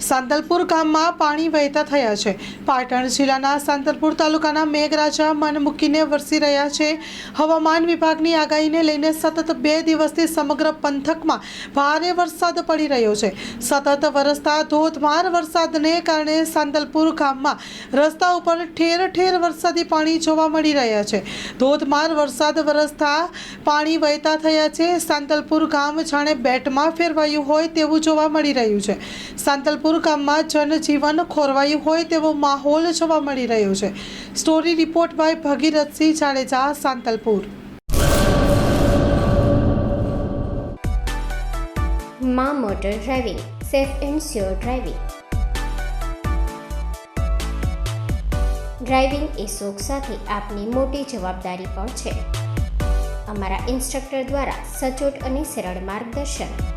સાંતલપુર ગામમાં પાણી વહેતા થયા છે. પાટણ જિલ્લાના સાંતલપુર તાલુકાના મેઘરાજા મન મૂકીને વરસી રહ્યા છે. હવામાન વિભાગની આગાહીને લઈને સતત બે દિવસથી સમગ્ર પંથકમાં ભારે વરસાદ પડી રહ્યો છે. સતત વરસતા ધોધમાર વરસાદને કારણે સાંતલપુર ગામમાં રસ્તા ઉપર ઠેર ઠેર વરસાદી પાણી જોવા મળી રહ્યા છે. ધોધમાર વરસાદ વરસતા પાણી વહેતા થયા છે. સાંતલપુર ગામ જાણે બેટમાં ફેરવાયું હોય તેવું જોવા મળી રહ્યું છે. સાંતલપુર ગામમાં જનજીવન ખોરવાયું હોય તેવો માહોલ જોવા મળી રહ્યો છે. Story report by Bhagirathsinh Jadeja, Santalpur. મા motor driving, safe and sure driving. Driving એ શોખ સાથે આપની મોટી જવાબદારી પણ છે. અમારા ઇન્સ્ટ્રક્ટર દ્વારા સચોટ અને સરળ માર્ગદર્શન.